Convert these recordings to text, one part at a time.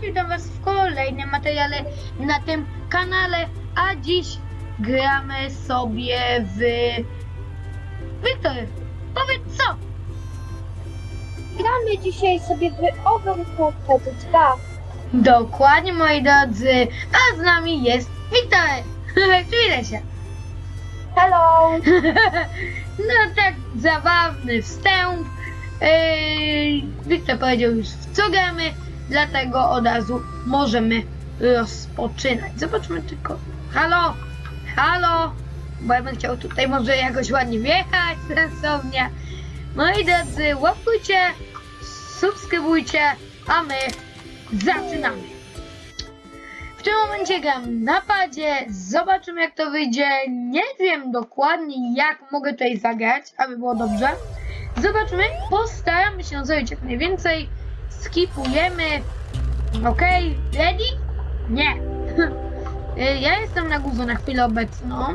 witam was w kolejnym materiale na tym kanale, a dziś gramy sobie w... Wiktor, powiedz co? Gramy dzisiaj sobie w Overcooked 2. Dokładnie moi drodzy, a z nami jest Wiktor. Przywitaj się. Hello! No tak, zabawny wstęp. Yy, Wiktor powiedział już w co gramy, dlatego od razu możemy rozpoczynać. Zobaczmy tylko. Halo, halo, bo ja bym chciał tutaj może jakoś ładnie wjechać sensownie. Moi drodzy, łapkujcie, subskrybujcie, a my zaczynamy. W tym momencie gram na padzie, zobaczymy jak to wyjdzie. Nie wiem dokładnie jak mogę tutaj zagrać, aby było dobrze. Zobaczymy, postaramy się zrobić jak najwięcej. Skipujemy. Ok, ready? Nie. Y, ja jestem na górze na chwilę obecną,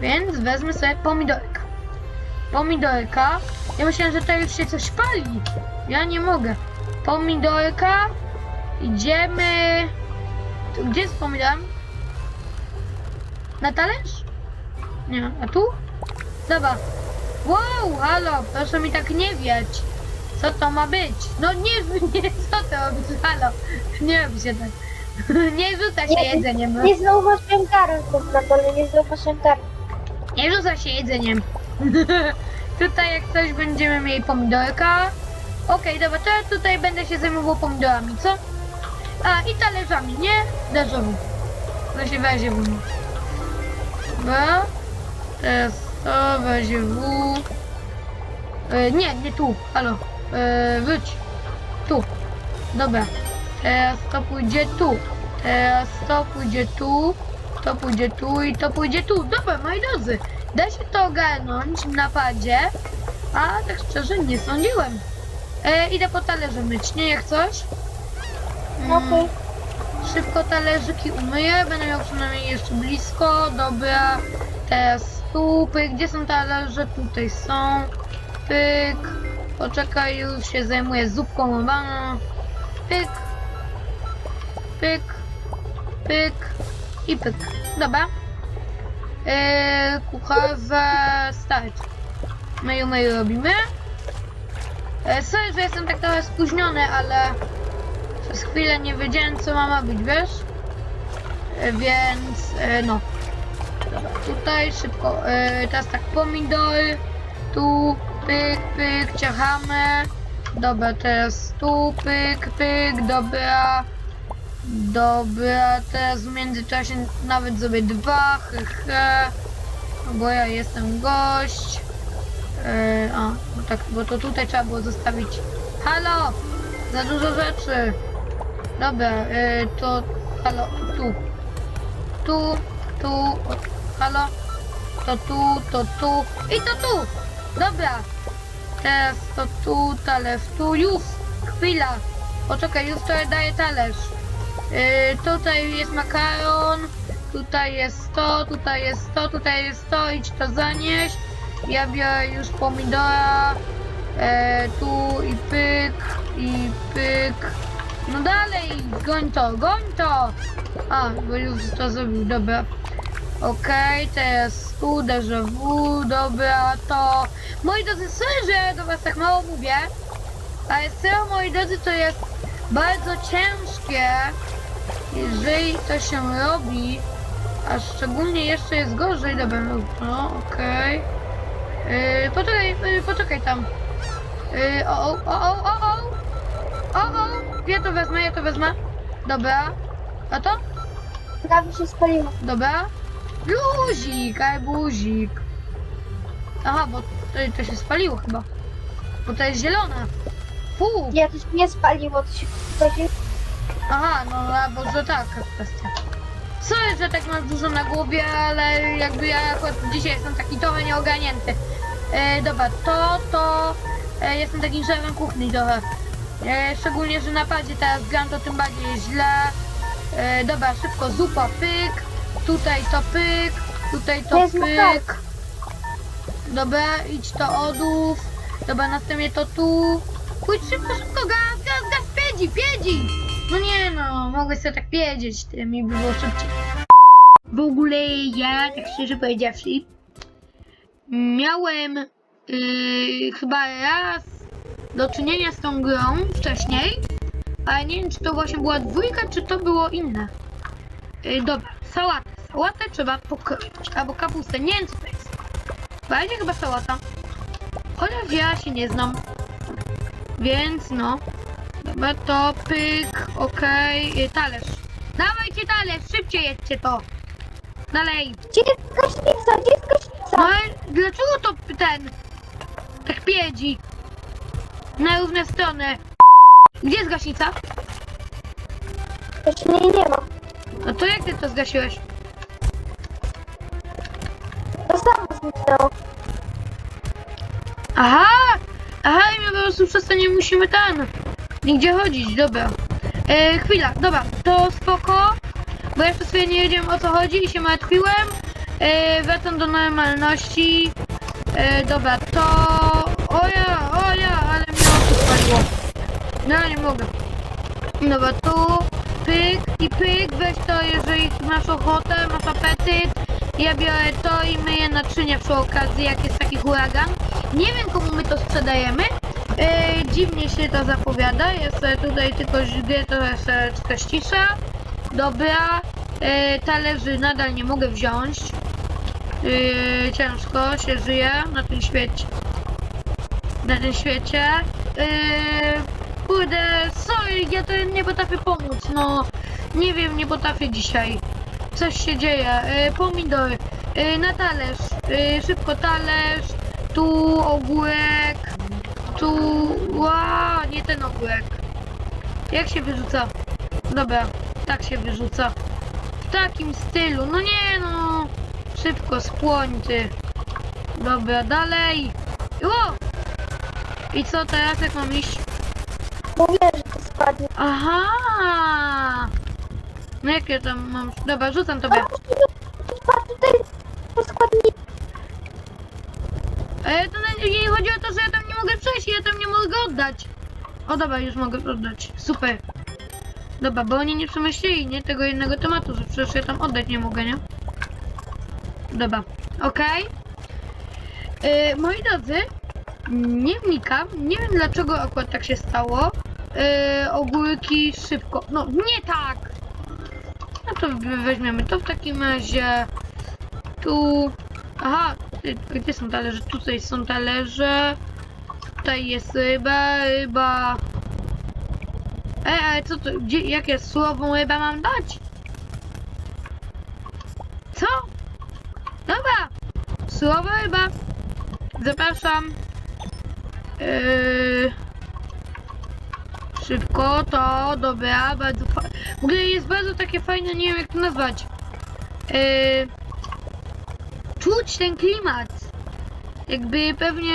więc wezmę sobie pomidorka. Pomidorka. Ja myślałem, że tutaj już się coś pali. Ja nie mogę. Pomidorka. Idziemy. Gdzie jest pomidor? Na talerz? Nie, a tu? Dobra. Wow, halo, proszę mi tak nie wieć. Co to ma być? No nie, nie, co to? Halo, nie robi się tak. Nie rzuca się Nie, jedzeniem. no. Nie zauważyłem garnków na dole, nie zauważyłem garnków. Nie rzuca się jedzeniem. tutaj jak coś będziemy mieli pomidorka. Okej, dobra, to ja tutaj będę się zajmował pomidorami, co? A, i talerzami, nie? Vu. To się weźmie w mnie. Dobra. Teraz to weźmie w... E, nie, nie tu, halo. E, wróć. Tu. Dobra. Teraz to pójdzie tu. Teraz to pójdzie tu. To pójdzie tu i to pójdzie tu. Dobra, moi drodzy. Da się to ogarnąć na padzie. A tak szczerze nie sądziłem. E, idę po talerze myć, nie jak coś. Mm, Okej. Szybko talerzyki umyję, będę miał przynajmniej jeszcze blisko. Dobra, teraz tu, pyk. Gdzie są talerze? Tutaj są. Pyk. Poczekaj, już się zajmuję zupką obaną. Pyk. Pyk. Pyk. I pyk. Dobra. Yy, kucharze start. Myju, myju robimy. E, sorry, że jestem tak trochę spóźniony, ale przez chwilę nie wiedziałem co ma być, wiesz? E, Więc e, no. Dobra, tutaj szybko. E, teraz tak pomidor. Tu pyk, pyk, ciachamy. Dobra, teraz tu pyk, pyk, dobra. Dobra, teraz w międzyczasie nawet zrobię dwa, he, he. Bo ja jestem gość. E, a, no tak, bo to tutaj trzeba było zostawić. Halo! Za dużo rzeczy. Dobra, y, to halo, tu. Tu, tu, o, halo. To tu, to tu i to tu. Dobra. Teraz to tu, talerz tu, już. Chwila. Poczekaj, już to daję talerz. Y, tutaj jest makaron. Tutaj jest to, tutaj jest to, tutaj jest to, idź to zanieś. Ja biorę już pomidora. E, tu i pyk, i pyk. No dalej, goń to, goń to! A, bo już to zrobił, dobra. Okej, teraz tu, déjà vu, dobra, to... Moi drodzy, sorry, że do was tak mało mówię, ale serio, moi drodzy, to jest bardzo ciężkie, jeżeli to się robi, a szczególnie jeszcze jest gorzej, dobra, no, no okej. Yy, poczekaj, yy, poczekaj tam. Yy, o, o, o, o, o, o. O, ja to wezmę, ja to wezmę. Dobra. A to? Prawie się spaliło. Dobra. Luzik, arbuzik. Aha, bo to, to się spaliło chyba. Bo to jest zielone. Fu. Nie, to się nie spaliło, to się... To się... Aha, no albo że taka kwestia. Sorry, że tak mam dużo na głowie, ale jakby ja akurat dzisiaj jestem taki trochę nieogarnięty. E, dobra, to, to... E, jestem takim szefem kuchni trochę. E, szczególnie, że na padzie teraz gram, to tym bardziej jest źle. E, dobra, szybko, zupa, pyk. Tutaj to pyk. Tutaj To to pyk. Dobra, idź to odłów. Dobra, następnie to tu. Pójdź szybko, szybko, gaz, gaz, gaz, piedzi, piedzi. No nie no, mogę sobie tak wiedzieć, tym by było szybciej. W ogóle ja, tak szczerze powiedziawszy, miałem yy, chyba raz do czynienia z tą grą wcześniej, ale nie wiem, czy to właśnie była dwójka, czy to było inne. Yy, dobra, sałatę. Sałatę trzeba pokroić, albo kapustę, nie wiem co. Będzie chyba sałata. Chociaż ja się nie znam. Więc no. Dobra, to pyk, okej, yy, talerz. Dawajcie talerz, szybciej jedźcie to. Dalej. Gdzie jest gaśnica? Gdzie jest gaśnica? No ale dlaczego to ten tak piedzi? Na równe strony. Gdzie jest gaśnica? Mnie nie ma. No to jak ty to zgasiłeś? To. Aha! Aha, i my po prostu przez to nie musimy tam nigdzie chodzić, dobra. E, chwila, dobra, to spoko, bo jeszcze sobie nie wiedziałem o co chodzi i się martwiłem. E, wracam do normalności. E, dobra, to... O ja, o ja, ale mnie oko spaliło. No nie mogę. Dobra, tu pyk i pyk, weź to, jeżeli masz ochotę, masz apetyt. Ja biorę to i myję naczynia przy okazji, jak jest taki huragan. Nie wiem, komu my to sprzedajemy. E, dziwnie się to zapowiada. Ja sobie tutaj tylko źle trochę sereczkę ścisza. Dobra. E, talerzy nadal nie mogę wziąć. E, ciężko się żyje na tym świecie. Na tym świecie. E, kurde, sorry, ja to nie potrafię pomóc. No, nie wiem, nie potrafię dzisiaj. Coś się dzieje. E, pomidor. E, na talerz. E, szybko talerz. Tu ogórek. Tu. Ła, nie ten ogórek. Jak się wyrzuca? Dobra, tak się wyrzuca. W takim stylu. No nie no. Szybko, spłoń ty. Dobra, dalej. O! I co teraz, jak mam iść? Mówię, że to spadnie. Aha! No jak ja tam mam... Dobra, rzucam tobie. Tutaj. Ale to na- jej chodzi o to, że ja tam nie mogę przejść ja tam nie mogę oddać. O dobra, już mogę oddać. Super. Dobra, bo oni nie przemyśleli, nie? Tego jednego tematu, że przecież ja tam oddać nie mogę, nie? Dobra, okej. Yy, moi drodzy, nie wnikam, nie wiem dlaczego akurat tak się stało. Yy, ogórki szybko, no nie tak! No to we- weźmiemy to w takim razie. Tu. Aha, y, gdzie są talerze? Tutaj są talerze. Tutaj jest ryba, ryba. Ej, ale co to? Gdzie, jakie surową rybę mam dać? Co? Dobra. Surowa ryba. Zapraszam. Yy... Szybko to, dobra, bardzo ogóle jest bardzo takie fajne, nie wiem jak to nazwać. Yy... Czuć ten klimat. Jakby pewnie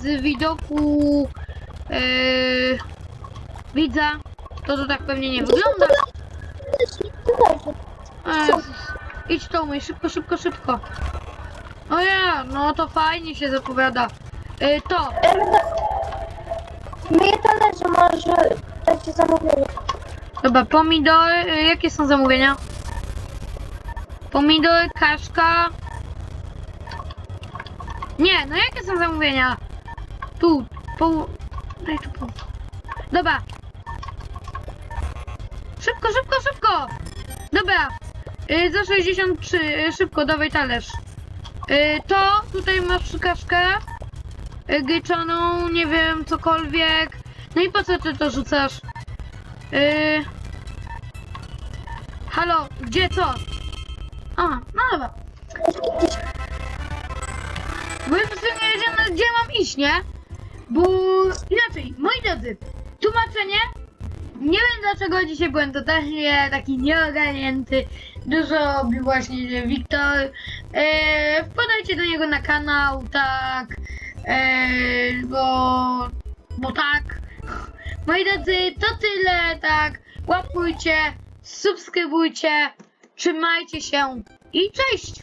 z widoku yy... widza, to to tak pewnie nie wygląda. Leży. Ech, idź to umyj, szybko, szybko, szybko. O ja, no to fajnie się zapowiada. Yy, to, Myję talerze, może dać zamówienie. Dobra, pomidory, y, jakie są zamówienia? Pomidory, kaszka. Nie, no jakie są zamówienia? Tu, pół. Daj tu pół. Dobra. Szybko, szybko, szybko! Dobra. Y, za 63, y, szybko, dawaj talerz. Y, to, tutaj masz kaszkę. Y, gryczaną, nie wiem, cokolwiek. No i po co ty to rzucasz? Yy... Halo, gdzie co? A, no dobra. Bo ja po nie wiedziałem, gdzie mam iść, nie? Bo inaczej, moi drodzy, tłumaczenie. Nie wiem dlaczego dzisiaj byłem totalnie taki nieogarnięty. Dużo robił właśnie Wiktor. Eee, wpadajcie do niego na kanał, tak. Eee, bo, bo tak. Moi drodzy, to tyle, tak. Łapkujcie, subskrybujcie, trzymajcie się i cześć!